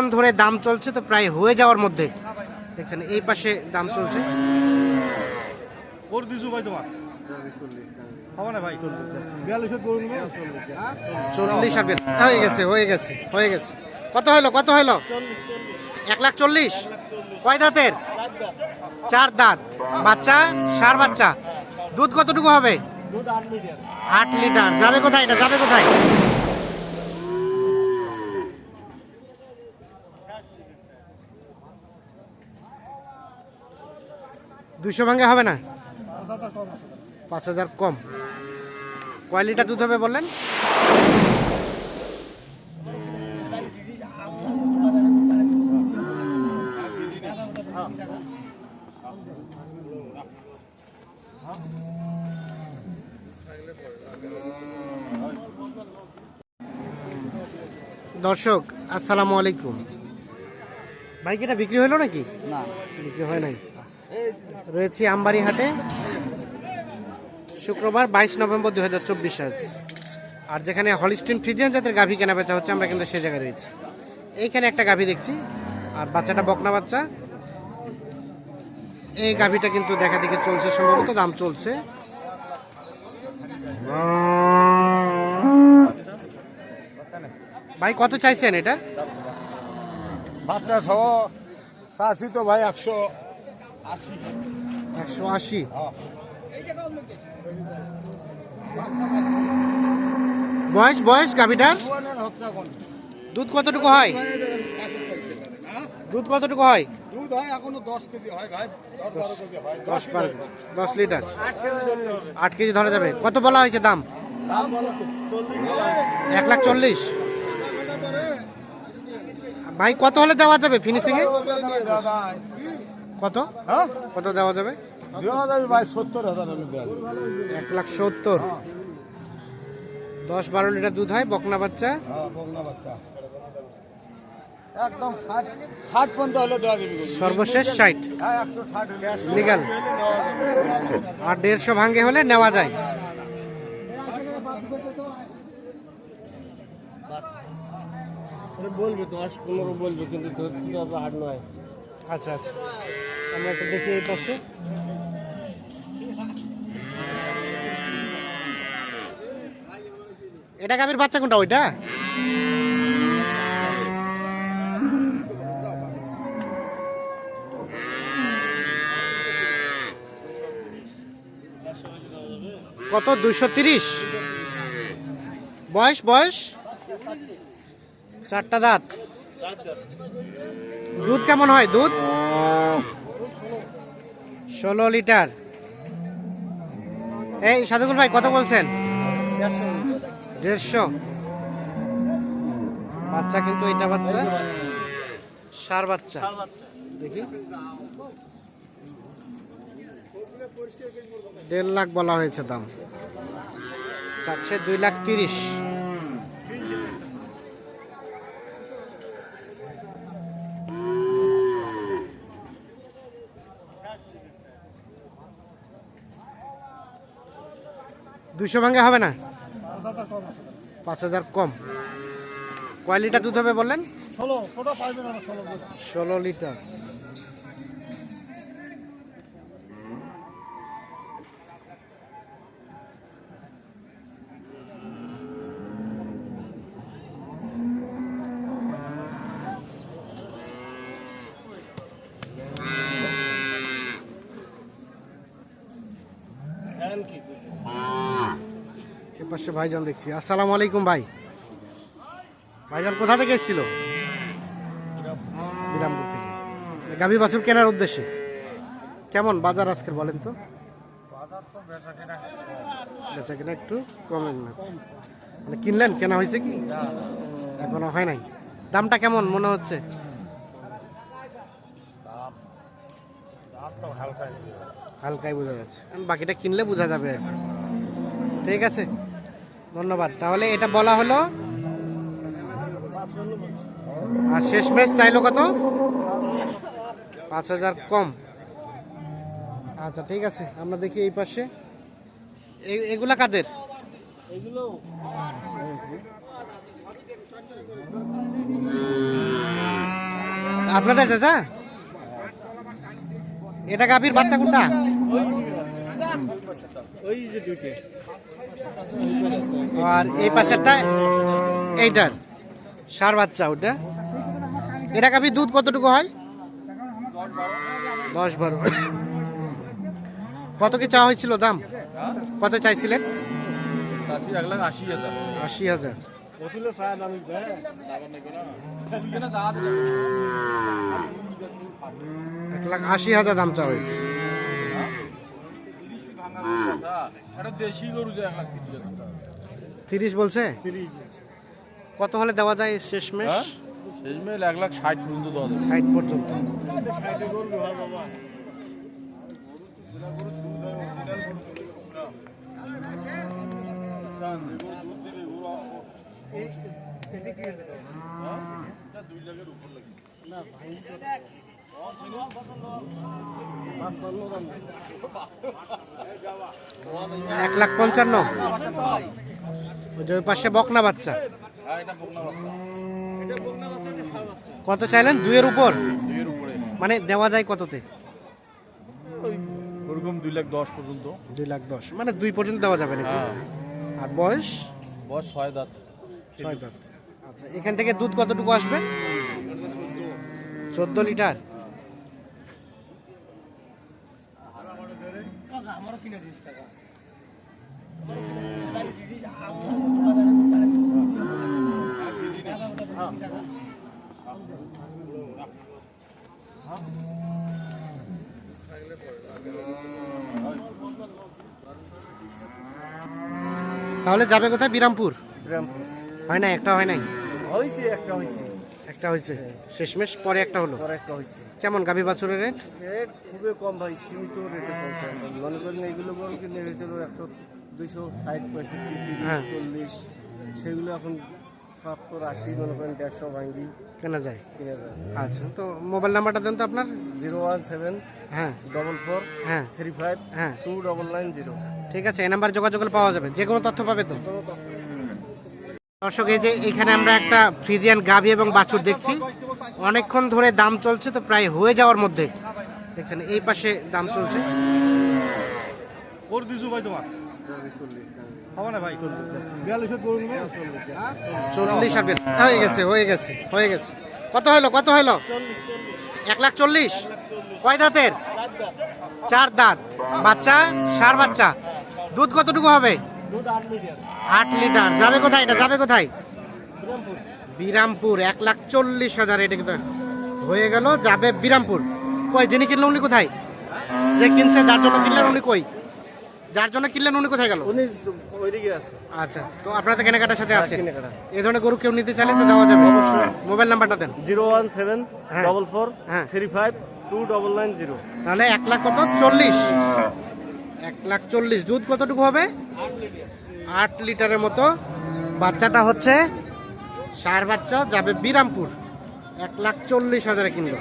অনেকক্ষণ ধরে দাম চলছে তো প্রায় হয়ে যাওয়ার মধ্যে। দেখছেন এই পাশে দাম চলছে। ওর দিছু ভাই তোমার? চল্লিশ আর হয়ে গেছে হয়ে গেছে হয়ে গেছে। কত হলো কত হলো? এক লাখ চল্লিশ। কয় দাঁতের? চার দাঁত। বাচ্চা? সার বাচ্চা? দুধ কতটুকু হবে? আট লিটার। যাবে কোথায় এটা? যাবে কোথায়? দুশো ভাঙে হবে না? পাঁচ হাজার কম। কয় লিটার দুধ হবে বললেন? দর্শক আসসালামু আলাইকুম। ভাই কি এটা বিক্রি হলো নাকি? না। বিক্রি হয় নাই। রয়েছি আমবাড়ি হাটে শুক্রবার বাইশ নভেম্বর দু হাজার চব্বিশ আজ। আর যেখানে হলিস্টিন ফ্রিজিয়ান জাতের গাভী কেনা বেচা হচ্ছে, আমরা কিন্তু সে জায়গায় রয়েছি। এইখানে একটা গাভী দেখছি, আর বাচ্চাটা বকনা বাচ্চা। এই গাভীটা কিন্তু দেখা দেখে চলছে সম্ভবত, দাম চলছে। ভাই, কত চাইছেন এটা বাচ্চা সহ, চাষি তো ভাই একশো। আশি একশো আশি বয়স বয়স গাভীটার দুধ কতটুকু হয় দুধ কতটুকু হয় দুধ হয় এখনও দশ কেজি হয় ভাই দশ বারো কেজি হয় দশ লিটার আট কেজি ধরা যাবে কত বলা হয়েছে দাম এক লাখ চল্লিশ ভাই কত হলে দেওয়া যাবে ফিনিশিং এ কত? হ্যাঁ? কত দেওয়া যাবে? দেওয়া যাবে ভাই সত্তর হাজার হলে দেওয়া যাবে এক লাখ সত্তর। দশ বারো লিটার দুধ হয় বকনা বাচ্চা? হ্যাঁ বাচ্চা। একদম ষাট পর্যন্ত হলে দেওয়া যাবে। সর্বশেষ হ্যাঁ ষাট লিগাল। আর দেড়শো ভাঙ্গে হলে নেওয়া যায়। বলবে দশ পনেরো বলবে কিন্তু আট নয়। আচ্ছা আচ্ছা। আমরা একটু দেখি এই পাশে। এটা গাভীর বাচ্চা কোনটা ওইটা? কত? দুইশো তিরিশ? বয়স বয়স? চারটা দাঁত। দুধ কেমন হয়? দুধ? ষোলো লিটার। এই সাধুকুল ভাই, কত বলছেন? দেড়শো। বাচ্চা কিন্তু এটা বাচ্চা। সার বাচ্চা। দেখি। দেড় লাখ বলা হয়েছে দাম। চাচ্ছে দুই লাখ তিরিশ। দুশো ভাঙ্গে হবে না? পাঁচ হাজার কম। কয় লিটার দুধ হবে বললেন? ষোলো লিটার এ পাশে ভাইজান দেখছি। আসসালামু আলাইকুম ভাই। ভাইজান কোথা থেকে এসেছিল? বিরামপুর থেকে। গাভী বাছুর কেনার উদ্দেশ্যে। কেমন বাজার আজকের বলেন তো? বেচা কেনা একটু কমেন না মানে কিনলেন? কেনা হয়েছে কি? এখনও হয় নাই। দামটা কেমন মনে হচ্ছে? হালকাই বোঝা যাচ্ছে। বাকিটা কিনলে বোঝা যাবে। ঠিক আছে। ধন্যবাদ। তাহলে এটা বলা হলো? আর শেষ ম্যাচ চাইলো কত? পাঁচ হাজার কম। আচ্ছা ঠিক আছে, আমরা দেখি এই পাশে। এগুলা কাদের? আপনাদের চাচা? এটা গাভীর বাচ্চা কোনটা? আর এই পাশেরটা, এইটার, সার বাচ্চা ওটা। এটা গাভীর দুধ কতটুকু হয়? দশ বারো। কত কি চাওয়া হয়েছিল দাম? কত চাইছিলেন? আশি হাজার। এক লাখ আশি হাজার দাম চাওয়া হয়েছে এটা দেশি গরু যে এক লাখ তিরিশ বলছে? কত হলে দেওয়া যায় শেষমেশ? হ্যাঁ? শেষ মেল এক লাখ ষাট পর্যন্ত দেওয়া যাবে ষাট পর্যন্ত। ষাটে করব হয় বাবা এক লাখ পঞ্চান্ন। ওই পাশে বকনা বাচ্চা। কত চাইলেন? দুইয়ের উপর? মানে দেওয়া যায় কততে? ওরকম দুই লাখ দশ পর্যন্ত। দুই লাখ দশ। মানে দুই পর্যন্ত দেওয়া যাবে নাকি? হ্যাঁ। আর বয়স? বয়স ছয় দাঁত। ছয় দাঁত। আচ্ছা এখান থেকে দুধ কতটুকু আসবে? চোদ্দ লিটার। তাহলে যাবে কোথায়? বিরামপুর? হয় না একটা হয় নাই? হয়েছে একটা হয়েছে। একটা হয়েছে। শেষমেশ পরে একটা হলো? পরে একটা হয়েছে। কেমন গাভী বাছুরের রেট? রেট খুবই কম ভাই সীমিত রেটে চলছে। মনে করেন এগুলো বড় কিনে হয়েছিল একশো দুইশো ষাট পঁয়ষট্টি হ্যাঁ। তিরিশ চল্লিশ। সেগুলো এখন সত্তর আশি মনে করেন দেড়শো ভাঙ্গি কেনা যায়? কিনে যায়। আচ্ছা তো মোবাইল নাম্বারটা দেন তো আপনার। জিরো ওয়ান সেভেন হ্যাঁ। ডবল ফোর হ্যাঁ। থ্রি ফাইভ হ্যাঁ। Two double nine zero. ঠিক আছে এই নাম্বার যোগাযোগ পাওয়া যাবে। যে কোনো তথ্য পাবে তো? দর্শক এই যে এখানে আমরা একটা ফ্রিজিয়ান গাভী এবং বাছুর দেখছি। অনেকক্ষণ ধরে দাম চলছে তো প্রায় হয়ে যাওয়ার মধ্যে। দেখছেন এই পাশে দাম চলছে। চল্লিশ হয়ে গেছে হয়ে গেছে হয়ে গেছে। কত হলো কত হলো? এক লাখ চল্লিশ। কয় দাঁতের? চার দাঁত। বাচ্চা? সার বাচ্চা? দুধ কতটুকু হবে? দুধ আট লিটার আট লিটার। যাবে কোথায় এটা? যাবে কোথায়? বিরামপুর। এক লাখ চল্লিশ হাজার এটা কিন্তু হয়ে গেল যাবে বিরামপুর। কই যিনি কিনলেন উনি কোথায়? যে কিনছে যার জন্য কিনলেন উনি কই? যার জন্য কিনলেন উনি কোথায় গেল? আছে। আচ্ছা তো আপনারা তো কেনাকাটার সাথে আছে। কেনাকাটা। এই ধরনের গরু কেউ নিতে চাইলে তো দেওয়া যাবে। মোবাইল নাম্বারটা দেন। জিরো ওয়ান সেভেন হ্যাঁ। ডবল ফোর হ্যাঁ। Three five two double nine zero. তাহলে এক লাখ কত? চল্লিশ। এক লাখ চল্লিশ। দুধ কতটুকু হবে? আট লিটারের মতো বাচ্চাটা হচ্ছে সার বাচ্চা যাবে বিরামপুর। এক লাখ চল্লিশ হাজারে কিনলো